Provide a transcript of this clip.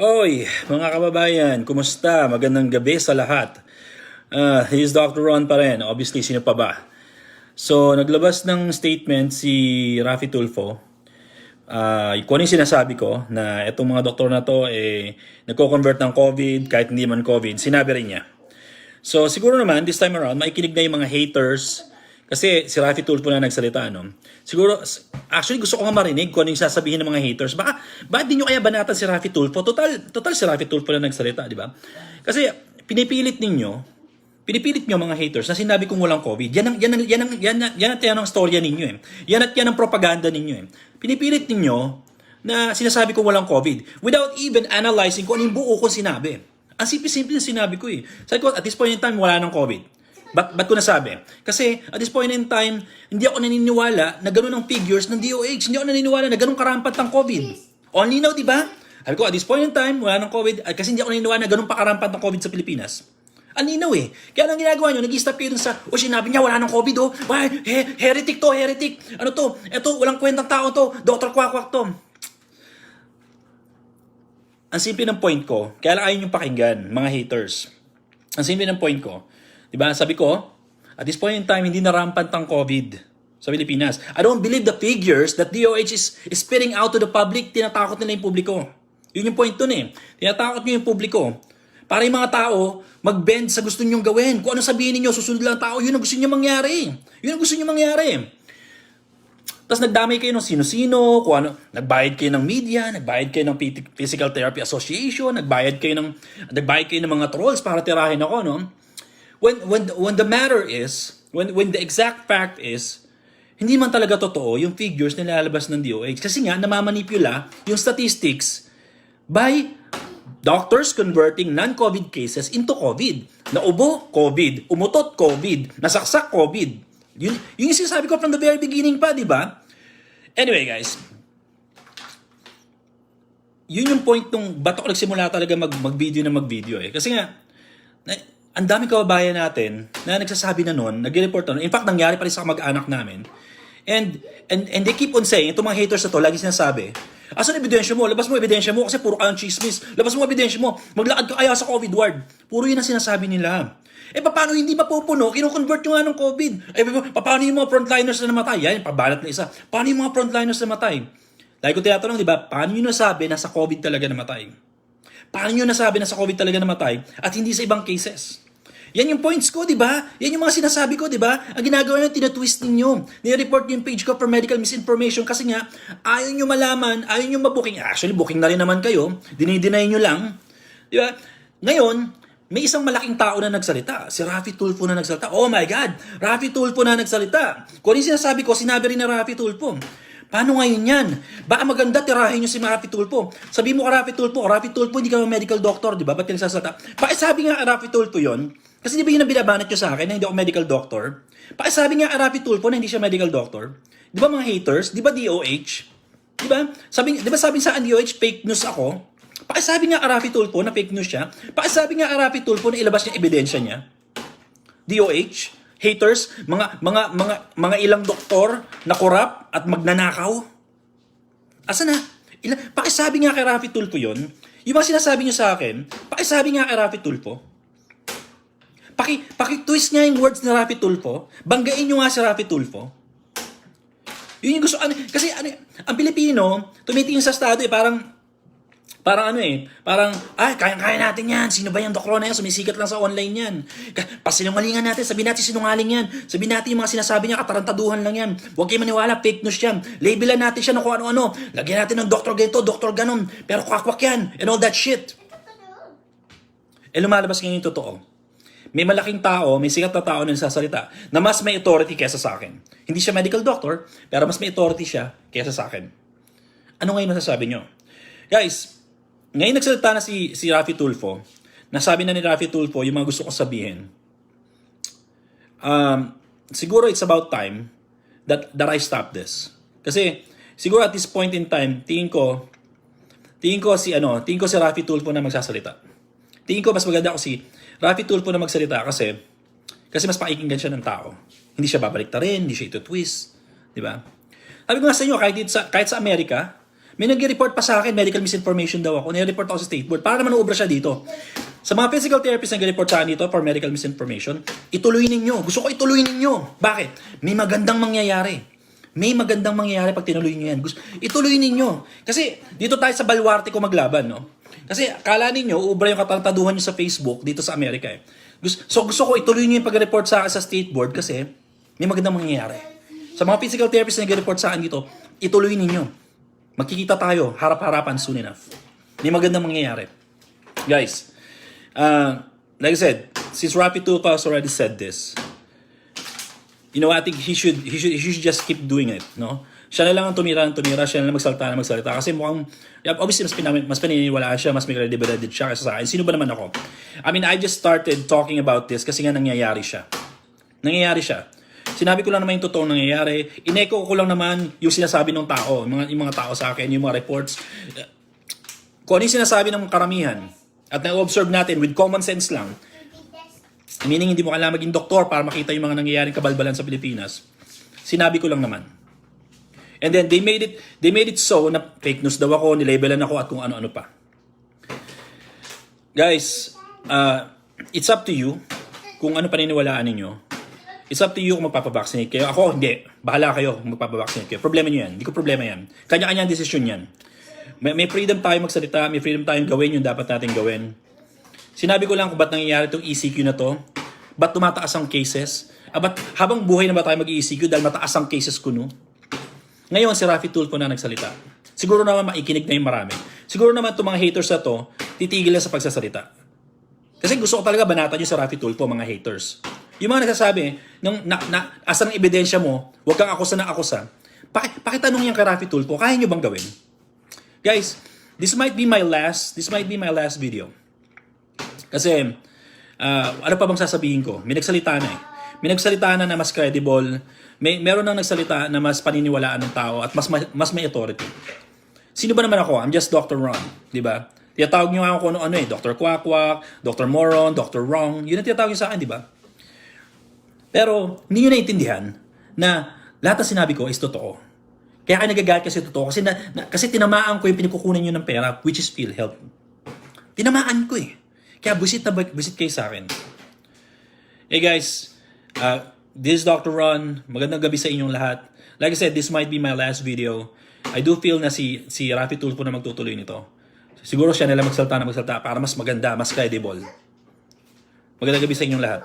Oy, mga kababayan, kumusta? Magandang gabi sa lahat. Uh, he's Dr. Ron pa rin. Obviously, sino pa ba? So, naglabas ng statement si Rafi Tulfo. Uh, kung ano yung sinasabi ko, na itong mga doktor na to, eh, nagko-convert ng COVID, kahit hindi man COVID, sinabi rin niya. So, siguro naman, this time around, maikinig na yung mga haters, kasi si Rafi Tulfo na nagsalita, no? Siguro, actually gusto ko nga marinig kung ano yung sasabihin ng mga haters. Baka, bakit di nyo kaya banatan si Rafi Tulfo? Total, total si Rafi Tulfo na nagsalita, di ba? Kasi, pinipilit ninyo, pinipilit nyo mga haters na sinabi kong walang COVID. Yan ang, yan ang, yan ang, yan ang, yan ang, yan ang storya ninyo eh. Yan at yan ang propaganda ninyo eh. Pinipilit ninyo na sinasabi kong walang COVID without even analyzing kung ano yung buo kong sinabi. Ang simple-simple na sinabi ko eh. Sabi ko, at this point in time, wala nang COVID. Ba't, ba't ko nasabi? Kasi at this point in time, hindi ako naniniwala na ganun ang figures ng DOH. Hindi ako naniniwala na ganun karampat ang COVID. Only now, di ba? Sabi ko, at this point in time, wala nang COVID. At kasi hindi ako naniniwala na ganun pa karampat ng COVID sa Pilipinas. Ang linaw eh. Kaya ang ginagawa nyo, nag-stop kayo dun sa, o sinabi niya, wala nang COVID oh. Why, he, heretic to, heretic. Ano to? Eto, walang kwentang tao to. Dr. Kwakwak to. Ang simple ng point ko, kaya lang ayaw nyo pakinggan, mga haters. Ang simple ng point ko, di ba, sabi ko, at this point in time, hindi na rampant ang COVID sa Pilipinas. I don't believe the figures that DOH is, spitting out to the public, tinatakot nila yung publiko. Yun yung point dun eh. Tinatakot nyo yung publiko. Para yung mga tao, mag-bend sa gusto nyong gawin. Kung ano sabihin niyo susunod lang ang tao, yun ang gusto niyo mangyari. Yun ang gusto niyo mangyari. Tapos nagdamay kayo ng sino-sino, kung ano, nagbayad kayo ng media, nagbayad kayo ng Physical Therapy Association, nagbayad kayo ng nagbayad kayo ng mga trolls para tirahin ako, no? When when when the matter is, when when the exact fact is, hindi man talaga totoo yung figures na nilalabas ng DOH kasi nga namamanipula yung statistics by doctors converting non-COVID cases into COVID. Naubo, COVID. Umutot, COVID. Nasaksak, COVID. Yun, yun yung sinasabi ko from the very beginning pa, di ba? Anyway, guys. Yun yung point nung bato ko nagsimula talaga mag, mag-video na mag-video eh. Kasi nga, ang dami kababayan natin na nagsasabi na noon, nag-report na nun. In fact, nangyari pa rin sa mag-anak namin. And, and, and they keep on saying, itong mga haters na to, lagi sinasabi, asan ebidensya mo? Labas mo ebidensya mo kasi puro kayong chismis. Labas mo ebidensya mo. Maglakad ka kaya sa COVID ward. Puro yun ang sinasabi nila. Eh, paano hindi mapupuno? Kino-convert nyo nga ng COVID. Eh, paano yung mga frontliners na namatay? Yan, pabalat na isa. Paano yung mga frontliners na namatay? Lagi ko tinatanong, di ba? Paano nyo nasabi na sa COVID talaga namatay? Paano nyo nasabi na sa COVID talaga namatay at hindi sa ibang cases? Yan yung points ko, di ba? Yan yung mga sinasabi ko, di ba? Ang ginagawa nyo, tinatwist ninyo. Nire-report yung page ko for medical misinformation kasi nga, ayaw nyo malaman, ayaw nyo mabuking. Actually, booking na rin naman kayo. Dinideny nyo lang. Di ba? Ngayon, may isang malaking tao na nagsalita. Si Rafi Tulfo na nagsalita. Oh my God! Rafi Tulfo na nagsalita. Kung ano yung sinasabi ko, sinabi rin na Rafi Tulfo. Paano ngayon yan? Baka maganda tirahin nyo si Rafi Tulfo. Sabi mo Rafi Tulfo, Rafi Tulfo hindi ka medical doctor, di ba? Ba't ka nagsasalita? Pakisabi nga Rafi Tulfo yon kasi di ba yun ang binabanat nyo sa akin na hindi ako medical doctor? Pakisabi nga Rafi Tulfo na hindi siya medical doctor. Di ba mga haters? Di ba DOH? Di ba? Sabi, di ba sabi sa DOH, fake news ako? Pakisabi nga Arapi Tulfo na fake news siya. Pakisabi nga Arapi Tulfo na ilabas niya ebidensya niya. DOH, haters, mga mga mga mga ilang doktor na korap at magnanakaw. Asa na? Ila, pakisabi nga kay Rafi Tulfo 'yon. Yung mga sinasabi niyo sa akin, pakisabi nga kay Rafi Tulfo. Paki, paki-twist nga yung words ni Rafi Tulfo. Banggain niyo nga si Rafi Tulfo. Yun yung gusto, ano, kasi ano, ang Pilipino, tumitingin sa estado eh, parang Parang ano eh, parang, ay, kaya-kaya natin yan. Sino ba yung dokro na yan? Sumisikat lang sa online yan. Pasinungalingan natin, sabihin natin sinungaling yan. Sabihin natin yung mga sinasabi niya, katarantaduhan lang yan. Huwag kayo maniwala, fake news yan. Labelan natin siya ng kung ano-ano. Lagyan natin ng doktor ganito, doktor ganon. Pero kwakwak yan, and all that shit. Eh lumalabas ngayon yung totoo. May malaking tao, may sikat na tao na nagsasalita na mas may authority kesa sa akin. Hindi siya medical doctor, pero mas may authority siya kesa sa akin. Ano ngayon masasabi nyo? Guys, ngayon nagsalita na si, si Rafi Tulfo, nasabi na ni Rafi Tulfo yung mga gusto kong sabihin. Um, siguro it's about time that, that I stop this. Kasi siguro at this point in time, tingin ko, tingin ko si ano, tingin ko si Rafi Tulfo na magsasalita. Tingin ko mas maganda ako si Rafi Tulfo na magsalita kasi kasi mas pakikinggan siya ng tao. Hindi siya babalik rin, hindi siya ito twist, di ba? Sabi ko nga sa inyo, kahit, sa, kahit sa Amerika, May nag-report pa sa akin, medical misinformation daw ako. Nire-report ako sa state board. Para naman uubra siya dito. Sa mga physical therapists na nag-report sa akin dito for medical misinformation, ituloy ninyo. Gusto ko ituloy ninyo. Bakit? May magandang mangyayari. May magandang mangyayari pag tinuloy nyo yan. Gusto, ituloy ninyo. Kasi dito tayo sa balwarte ko maglaban, no? Kasi akala ninyo, ubra yung katantaduhan nyo sa Facebook dito sa Amerika eh. Gusto, so gusto ko ituloy nyo yung pag-report sa sa state board kasi may magandang mangyayari. Sa mga physical therapists na nag-report sa akin dito, ituloy ninyo. Magkikita tayo, harap-harapan soon enough. May magandang mangyayari. Guys, uh, like I said, since Rapi Tulpa has already said this, you know, I think he should, he should, he should just keep doing it, no? Siya na lang ang tumira ng tumira, siya na lang magsalita na magsalita. Kasi mukhang, obviously, mas, pinam, mas paniniwalaan siya, mas may credibility siya kaysa sa akin. Sino ba naman ako? I mean, I just started talking about this kasi nga nangyayari siya. Nangyayari siya. Sinabi ko lang naman yung totoong nangyayari. Ineko ko lang naman yung sinasabi ng tao, yung mga, yung mga tao sa akin, yung mga reports. Kung ano yung sinasabi ng karamihan at na-observe natin with common sense lang, meaning hindi mo kailangan maging doktor para makita yung mga nangyayaring kabalbalan sa Pilipinas, sinabi ko lang naman. And then they made it they made it so na fake news daw ako, nilabelan ako at kung ano-ano pa. Guys, uh, it's up to you kung ano paniniwalaan ninyo. It's up to you kung magpapavaccinate kayo. Ako, hindi. Bahala kayo kung magpapavaccinate kayo. Problema nyo yan. Hindi ko problema yan. Kanya-kanya desisyon yan. May, may freedom tayo magsalita, may freedom tayong gawin yung dapat natin gawin. Sinabi ko lang kung ba't nangyayari itong ECQ na to. Ba't tumataas ang cases? Ah, ba't habang buhay na ba tayo mag-ECQ dahil mataas ang cases kuno? Ngayon, si Rafi Tulfo na nagsalita. Siguro naman maikinig na yung marami. Siguro naman itong mga haters na to, titigil na sa pagsasalita. Kasi gusto ko talaga banatan nyo sa Rafi Tulfo, mga haters. Yung mga nagsasabi, nung, na, na, asa ng ebidensya mo, huwag kang akusa na akusa. Paki, pakitanong yan kay Rafi Tulfo, kaya nyo bang gawin? Guys, this might be my last, this might be my last video. Kasi, uh, ano pa bang sasabihin ko? May nagsalita na eh. May nagsalita na na mas credible. May, meron nang nagsalita na mas paniniwalaan ng tao at mas, mas may authority. Sino ba naman ako? I'm just Dr. Ron. Di ba? Tiyatawag niyo ako kung ano-ano eh. Dr. Quack Dr. Moron, Dr. Wrong. Yun ang tiyatawag niyo sa akin, di ba? Pero, hindi nyo naiintindihan na lahat ng sinabi ko is totoo. Kaya kayo nagagalit kasi totoo. Kasi, na, na, kasi tinamaan ko yung pinagkukunan nyo ng pera, which is PhilHealth. Tinamaan ko eh. Kaya busit na busit kayo sa akin. Hey guys, uh, this is Dr. Ron. Magandang gabi sa inyong lahat. Like I said, this might be my last video. I do feel na si, si Rafi Tulfo na magtutuloy nito. Siguro siya nila magsalta na magsalta para mas maganda, mas credible. Magandang gabi sa inyong lahat.